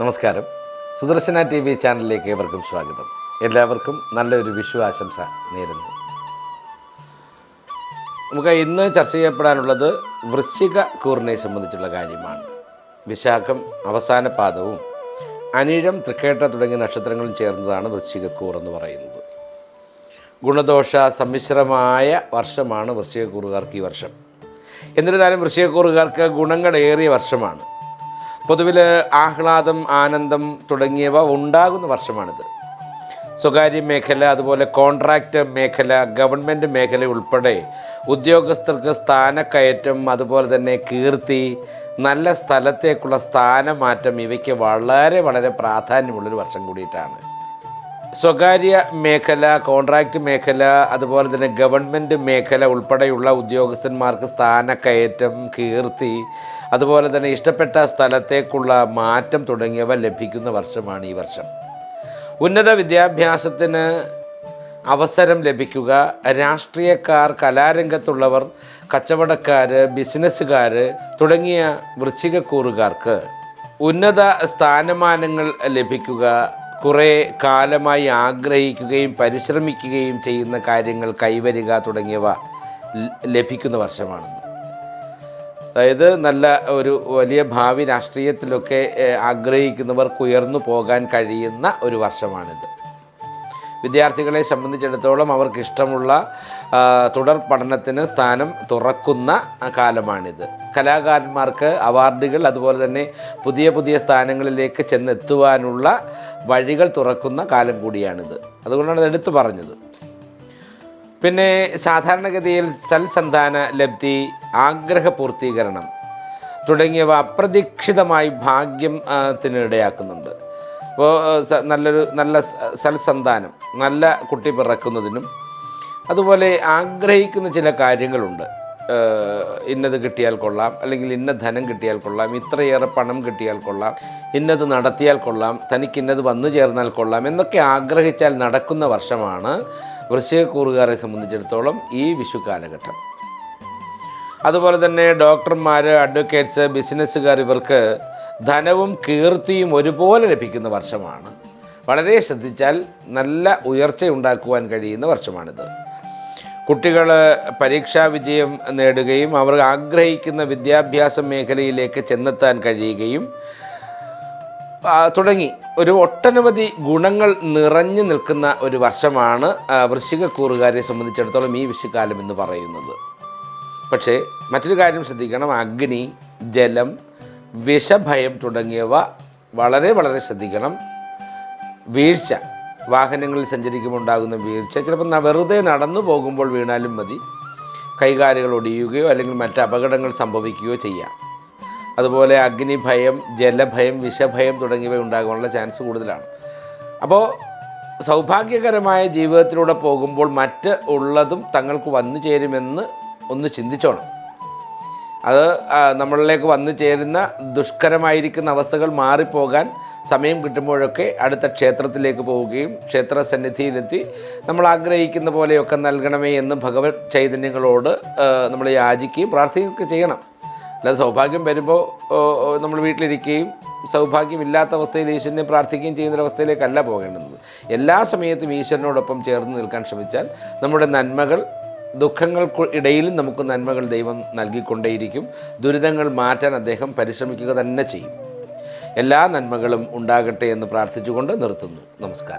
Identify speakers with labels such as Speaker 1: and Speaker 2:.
Speaker 1: നമസ്കാരം. Sudarshana T V ചാനലിലേക്ക് ഏവർക്കും സ്വാഗതം. എല്ലാവർക്കും നല്ലൊരു വിഷു ആശംസ നേരുന്നു. നമുക്ക് ഇന്ന് ചർച്ച ചെയ്യപ്പെടാനുള്ളത് വൃശ്ചിക കൂറിനെ സംബന്ധിച്ചുള്ള കാര്യമാണ്. വിശാഖം അവസാന പാദവും അനിഴം തൃക്കേട്ട തുടങ്ങിയ നക്ഷത്രങ്ങളും ചേർന്നതാണ് വൃശ്ചിക കൂർ എന്ന് പറയുന്നത്. ഗുണദോഷ സമ്മിശ്രമായ വർഷമാണ് വൃശ്ചികക്കൂറുകാർക്ക് ഈ വർഷം. എന്നിരുന്നാലും വൃശ്ചികക്കൂറുകാർക്ക് ഗുണങ്ങളേറിയ വർഷമാണ്. പൊതുവിൽ ആഹ്ലാദം ആനന്ദം തുടങ്ങിയവ ഉണ്ടാകുന്ന വർഷമാണിത്. സ്വകാര്യ മേഖല അതുപോലെ കോൺട്രാക്റ്റ് മേഖല ഗവൺമെന്റ് മേഖല ഉൾപ്പെടെ ഉദ്യോഗസ്ഥർക്ക് സ്ഥാനക്കയറ്റം അതുപോലെ തന്നെ കീർത്തി നല്ല സ്ഥലത്തേക്കുള്ള സ്ഥാനമാറ്റം ഇവയ്ക്ക് വളരെ വളരെ പ്രാധാന്യമുള്ളൊരു വർഷം കൂടിയിട്ടാണ്. സ്വകാര്യ മേഖല കോൺട്രാക്റ്റ് മേഖല അതുപോലെ തന്നെ ഗവൺമെന്റ് മേഖല ഉൾപ്പെടെയുള്ള ഉദ്യോഗസ്ഥന്മാർക്ക് സ്ഥാനക്കയറ്റം കീർത്തി അതുപോലെ തന്നെ ഇഷ്ടപ്പെട്ട സ്ഥലത്തേക്കുള്ള മാറ്റം തുടങ്ങിയവ ലഭിക്കുന്ന വർഷമാണ് ഈ വർഷം. ഉന്നത വിദ്യാഭ്യാസത്തിന് അവസരം ലഭിക്കുക. രാഷ്ട്രീയക്കാർ കലാരംഗത്തുള്ളവർ കച്ചവടക്കാർ ബിസിനസ്സുകാർ തുടങ്ങിയ വൃശ്ചികക്കൂറുകാർക്ക് ഉന്നത സ്ഥാനമാനങ്ങൾ ലഭിക്കുക. കുറേ കാലമായി ആഗ്രഹിക്കുകയും പരിശ്രമിക്കുകയും ചെയ്യുന്ന കാര്യങ്ങൾ കൈവരിക തുടങ്ങിയവ ലഭിക്കുന്ന വർഷമാണ്. അതായത് നല്ല ഒരു വലിയ ഭാവി രാഷ്ട്രീയത്തിലൊക്കെ ആഗ്രഹിക്കുന്നവർക്ക് ഉയർന്നു പോകാൻ കഴിയുന്ന ഒരു വർഷമാണിത്. വിദ്യാർത്ഥികളെ സംബന്ധിച്ചിടത്തോളം അവർക്ക് ഇഷ്ടമുള്ള തുടർ പഠനത്തിന് സ്ഥാനം തുറക്കുന്ന കാലമാണിത്. കലാകാരന്മാർക്ക് അവാർഡുകൾ അതുപോലെ തന്നെ പുതിയ പുതിയ സ്ഥാനങ്ങളിലേക്ക് ചെന്നെത്തുവാനുള്ള വഴികൾ തുറക്കുന്ന കാലം കൂടിയാണിത്. അതുകൊണ്ടാണ് ഇത് എടുത്തു പറഞ്ഞത്. പിന്നെ സാധാരണഗതിയിൽ സൽസന്താന ലബ്ധി ആഗ്രഹ പൂർത്തീകരണം തുടങ്ങിയവ അപ്രതീക്ഷിതമായി ഭാഗ്യം ത്തിനിടയാക്കുന്നുണ്ട് അപ്പോൾ നല്ലൊരു നല്ല സൽസന്താനം നല്ല കുട്ടി പിറക്കുന്നതിനും അതുപോലെ ആഗ്രഹിക്കുന്ന ചില കാര്യങ്ങളുണ്ട്. ഇന്നത് കിട്ടിയാൽ കൊള്ളാം അല്ലെങ്കിൽ ഇന്ന ധനം കിട്ടിയാൽ കൊള്ളാം ഇത്രയേറെ പണം കിട്ടിയാൽ കൊള്ളാം ഇന്നത് നടത്തിയാൽ കൊള്ളാം തനിക്ക് ഇന്നത് വന്നു ചേർന്നാൽ കൊള്ളാം എന്നൊക്കെ ആഗ്രഹിച്ചാൽ നടക്കുന്ന വർഷമാണ് വൃശ്ചികക്കൂറുകാരെ സംബന്ധിച്ചിടത്തോളം ഈ വിഷു കാലഘട്ടം അതുപോലെ തന്നെ ഡോക്ടർമാർ അഡ്വക്കേറ്റ്സ് ബിസിനസ്സുകാർ ഇവർക്ക് ധനവും കീർത്തിയും ഒരുപോലെ ലഭിക്കുന്ന വർഷമാണ്. വളരെ ശ്രദ്ധിച്ചാൽ നല്ല ഉയർച്ച ഉണ്ടാക്കുവാൻ കഴിയുന്ന വർഷമാണിത്. കുട്ടികൾ പരീക്ഷാ വിജയം നേടുകയും അവർ ആഗ്രഹിക്കുന്ന വിദ്യാഭ്യാസ മേഖലയിലേക്ക് ചെന്നെത്താൻ കഴിയുകയും തുടങ്ങി. ഒരു ഒട്ടനവധി ഗുണങ്ങൾ നിറഞ്ഞു നിൽക്കുന്ന ഒരു വർഷമാണ് വൃശ്ചിക വൃശ്ചികക്കൂറുകാരെ സംബന്ധിച്ചിടത്തോളം ഈ വിഷുക്കാലം എന്ന് പറയുന്നത്. പക്ഷേ മറ്റൊരു കാര്യം ശ്രദ്ധിക്കണം. അഗ്നി ജലം വിഷഭയം തുടങ്ങിയവ വളരെ വളരെ ശ്രദ്ധിക്കണം. വീഴ്ച. വാഹനങ്ങളിൽ സഞ്ചരിക്കുമ്പോൾ ഉണ്ടാകുന്ന വീഴ്ച ചിലപ്പോൾ വെറുതെ നടന്നു പോകുമ്പോൾ വീണാലും മതി. കൈകാലുകൾ ഒടിയുകയോ അല്ലെങ്കിൽ മറ്റ് അപകടങ്ങൾ സംഭവിക്കുകയോ ചെയ്യാം. അതുപോലെ അഗ്നിഭയം ജലഭയം വിഷഭയം തുടങ്ങിയവ ഉണ്ടാകാനുള്ള ചാൻസ് കൂടുതലാണ്. അപ്പോൾ സൗഭാഗ്യകരമായ ജീവിതത്തിലൂടെ പോകുമ്പോൾ മറ്റ് ഉള്ളതും തങ്ങൾക്ക് വന്നു ചേരുമെന്ന് ഒന്ന് ചിന്തിച്ചോണം. അത് നമ്മളിലേക്ക് വന്നു ചേരുന്ന ദുഷ്കരമായിരിക്കുന്ന അവസ്ഥകൾ മാറിപ്പോകാൻ സമയം കിട്ടുമ്പോഴൊക്കെ അടുത്ത ക്ഷേത്രത്തിലേക്ക് പോവുകയും ക്ഷേത്ര സന്നിധിയിലെത്തി നമ്മൾ ആഗ്രഹിക്കുന്ന പോലെയൊക്കെ നൽകണമേ എന്ന് ഭഗവത് ചൈതന്യങ്ങളോട് നമ്മൾ യാചിക്കുകയും പ്രാർത്ഥിക്കുകയൊക്കെ ചെയ്യണം. അല്ലാതെ സൗഭാഗ്യം വരുമ്പോൾ നമ്മൾ വീട്ടിലിരിക്കുകയും സൗഭാഗ്യമില്ലാത്ത അവസ്ഥയിൽ ഈശ്വരനെ പ്രാർത്ഥിക്കുകയും ചെയ്യുന്നൊരവസ്ഥയിലേക്കല്ല പോകേണ്ടത്. എല്ലാ സമയത്തും ഈശ്വരനോടൊപ്പം ചേർന്ന് നിൽക്കാൻ ശ്രമിച്ചാൽ നമ്മുടെ നന്മകൾ ദുഃഖങ്ങൾക്ക് ഇടയിലും നമുക്ക് നന്മകൾ ദൈവം നൽകിക്കൊണ്ടേയിരിക്കും. ദുരിതങ്ങൾ മാറ്റാൻ അദ്ദേഹം പരിശ്രമിക്കുക തന്നെ ചെയ്യും. എല്ലാ നന്മകളും ഉണ്ടാകട്ടെ എന്ന് പ്രാർത്ഥിച്ചുകൊണ്ട് നിർത്തുന്നു. നമസ്കാരം.